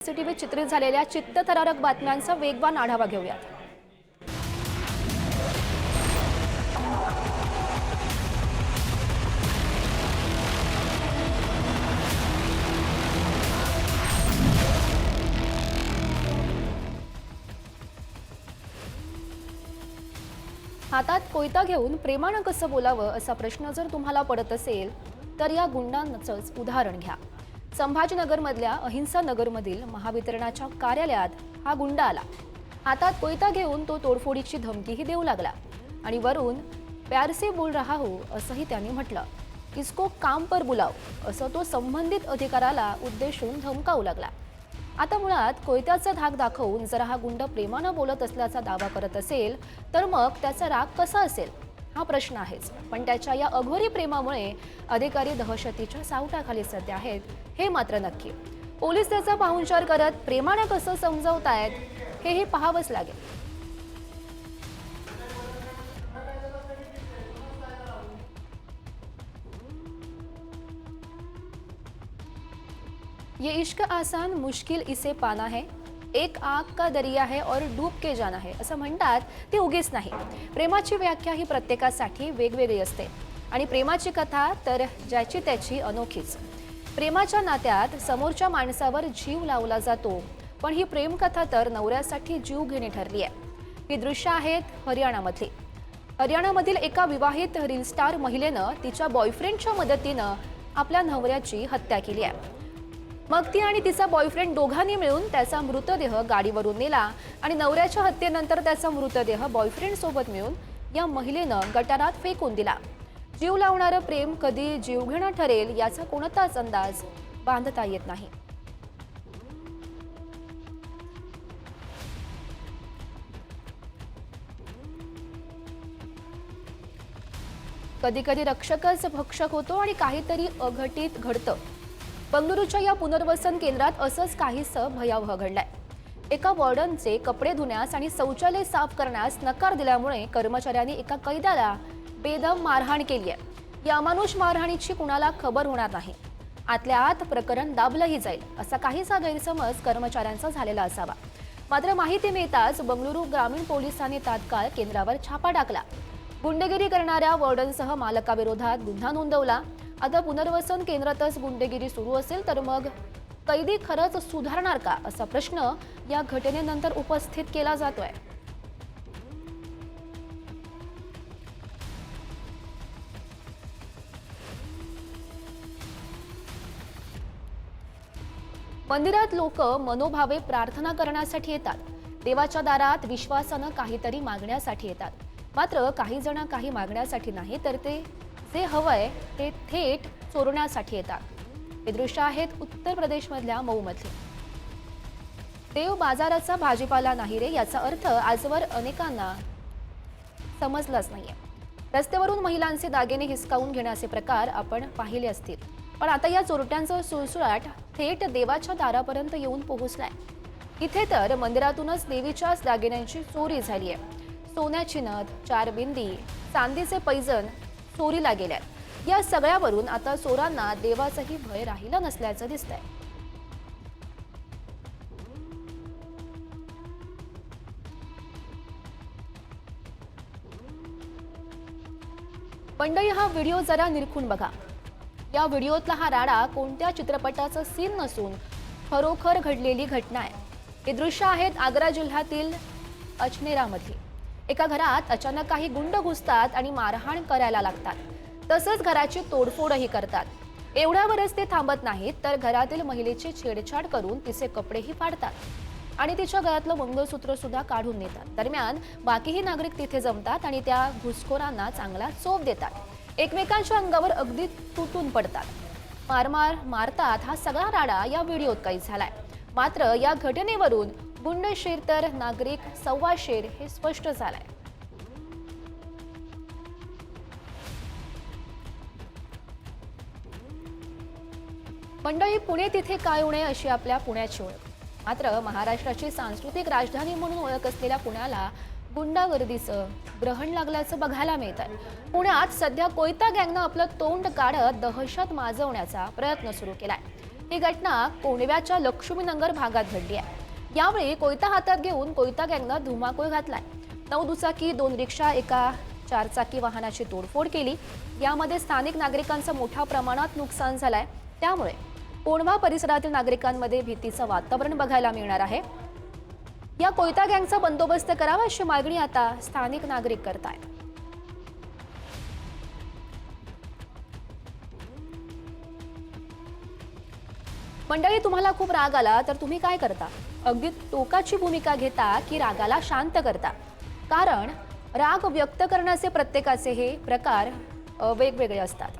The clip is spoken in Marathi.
सीसीटीव्ही चित्रित झालेल्या चित्तथरारक बातम्यांचा वेगवान आढावा घेऊयात. हातात कोयता घेऊन प्रेमानं कसं बोलावं असा प्रश्न जर तुम्हाला पडत असेल तर या गुंडांचंच उदाहरण घ्या. संभाजीनगरमधल्या अहिंसा नगरमधील महावितरणाच्या कार्यालयात हा गुंडा आला. हातात कोयता घेऊन तो तोडफोडीची धमकीही देऊ लागला. आणि वरून प्यारसे बोल रहा हो असंही त्यांनी म्हटलं. इसको काम पर बुलाव असं तो संबंधित अधिकाराला उद्देशून धमकावू लागला. आता मुळात कोयत्याचा धाक दाखवून जर हा गुंड प्रेमानं बोलत असल्याचा दावा करत असेल तर मग त्याचा राग कसा असेल? हा प्रश्न आहेच. पण त्याच्या या अघोरी प्रेमामुळे अधिकारी दहशतीच्या सावटाखाली सध्या आहेत हे मात्र नक्की. पोलीस त्याचा पाहुणचार करत प्रेमानं कसं समजवतायत हेही पाहावंच लागेल. ये इश्क आसान मुश्किल इसे पाना है एक आग का दरिया है और डूब के जाना है असं म्हणतात ते उगीच नाही. प्रेमाची व्याख्या ही प्रत्येकासाठी वेगवेगळी असते. आणि प्रेमाची कथा तर ज्याची त्याची अनोखीच. प्रेमाच्या नात्यात समोरच्या माणसावर जीव लावला जातो पण ही प्रेमकथा तर नवऱ्यासाठी जीव घेणे ठरली आहे ही दृश्य आहेत हरियाणामधली. हरियाणामधील एका विवाहित रील स्टार महिलेनं तिच्या बॉयफ्रेंडच्या मदतीनं आपल्या नवऱ्याची हत्या केली आहे. मग ती आणि तिचा बॉयफ्रेंड दोघांनी मिळून त्याचा मृतदेह गाडीवरून नेला आणि नवऱ्याच्या हत्येनंतर त्याचा मृतदेह बॉयफ्रेंड सोबत मिळून या महिलेनं गटारात फेकून दिला. जीव लावणारं प्रेम कधी जीवघेणं ठरेल याचा कोणताच अंदाज बांधता येत नाही. कधी कधी रक्षकच भक्षक होतो आणि काहीतरी अघटित घडतं. बंगळुरूच्या या पुनर्वसन केंद्रात असंच काहीसं भयावह घडलंय. एका वॉर्डनचे कपडे धुण्यास आणि शौचालय साफ करण्यास नकार दिल्यामुळे कर्मचाऱ्यांनी एका कैद्याला बेदम मारहाण केली आहे या अमानुष मारहाणीची कुणाला खबर होणार नाही. आतल्या आत प्रकरण दाबलंही जाईल असा काहीसा गैरसमज कर्मचाऱ्यांचा झालेला असावा. मात्र माहिती मिळताच बंगळुरू ग्रामीण पोलिसांनी तात्काळ केंद्रावर छापा टाकला. गुंडगिरी करणाऱ्या वॉर्डनसह मालकाविरोधात गुन्हा नोंदवला. आता पुनर्वसन केंद्रातच गुंडेगिरी सुरू असेल तर मग कैदी खरंच सुधारणार का असा प्रश्न या घटनेनंतर उपस्थित केला जातोय. मंदिरात लोक मनोभावे प्रार्थना करण्यासाठी येतात. देवाच्या दारात विश्वासानं काहीतरी मागण्यासाठी येतात. मात्र काही जण काही मागण्यासाठी नाही तर ते जे हवंय ते थेट चोरण्यासाठी येतात. हे दृश्य आहेत उत्तर प्रदेशमधल्या मऊमधले देव बाजाराचा भाजीपाला नाही रे याचा अर्थ आजवर अनेकांना समजलाच नाहीये. रस्त्यावरून महिलांचे दागिने हिसकावून घेण्याचे प्रकार आपण पाहिले असतील. पण आता या चोरट्यांचं सुळसुळाट थेट देवाच्या दारापर्यंत येऊन पोहोचलाय. इथे तर मंदिरातूनच देवीच्याच दागिन्यांची चोरी झाली आहे सोन्याची नथ चार बिंदी चांदीचे पैजण चोरीला गेल्यात. या सगळ्यावरून आता चोरांना देवाचाही भय राहिला नसल्याचं दिसतंय. मंडळी हा व्हिडिओ जरा निरखून बघा. या व्हिडिओतला हा राडा कोणत्या चित्रपटाचा सीन नसून खरोखर घडलेली घटना आहे. हे दृश्य आहेत आग्रा जिल्ह्यातील अचनेरामधली एका घरात अचानक काही गुंड घुसतात आणि मारहाण करायला लागतात. तसंच घराची तोडफोडही करतात. एवढ्यावरच ते थांबत नाहीत तर घरातील महिलेची छेडछाड करून तिचे कपडेही फाडतात आणि तिच्या गळ्यातलं मंगळसूत्र सुद्धा काढून नेतात. दरम्यान बाकीही नागरिक तिथे जमतात आणि त्या घुसखोरांना चांगला चोप देतात. एकमेकांच्या अंगावर अगदी तुटून पडतात. मारमार मारतात हा सगळा राडा या व्हिडिओत काही झालाय. मात्र या घटनेवरून गुंडशेर तर नागरिक सव्वाशेर हे स्पष्ट झालंय. मंडळी पुणे तिथे काय उणे अशी आपल्या पुण्याची ओळख? मात्र महाराष्ट्राची सांस्कृतिक राजधानी म्हणून ओळख असलेल्या पुण्याला गुंडागर्दीचं ग्रहण लागल्याचं बघायला मिळत आहे पुण्यात सध्या कोयता गँगनं आपलं तोंड काढत दहशत माजवण्याचा प्रयत्न सुरू केलाय. ही घटना कोंडव्याच्या लक्ष्मीनगर भागात घडली आहे. यावेळी कोयता हातात घेऊन कोयता गँगनं धुमाकूळ घातलाय. नऊ दुचाकी दोन रिक्षा एका चारचाकी वाहनाची तोडफोड केली. यामध्ये स्थानिक नागरिकांचं मोठ्या प्रमाणात नुकसान झालंय. त्यामुळे कोणवा परिसरातील नागरिकांमध्ये भीतीचं वातावरण बघायला मिळणार आहे. या कोयता गँगचा बंदोबस्त करावा अशी मागणी आता स्थानिक नागरिक करतायत. मंडळी तुम्हाला खूप राग आला तर तुम्ही काय करता? अगदी टोकाची भूमिका घेता की रागाला शांत करता. कारण राग व्यक्त करण्याचे प्रत्येकाचे हे प्रकार वेगवेगळे असतात.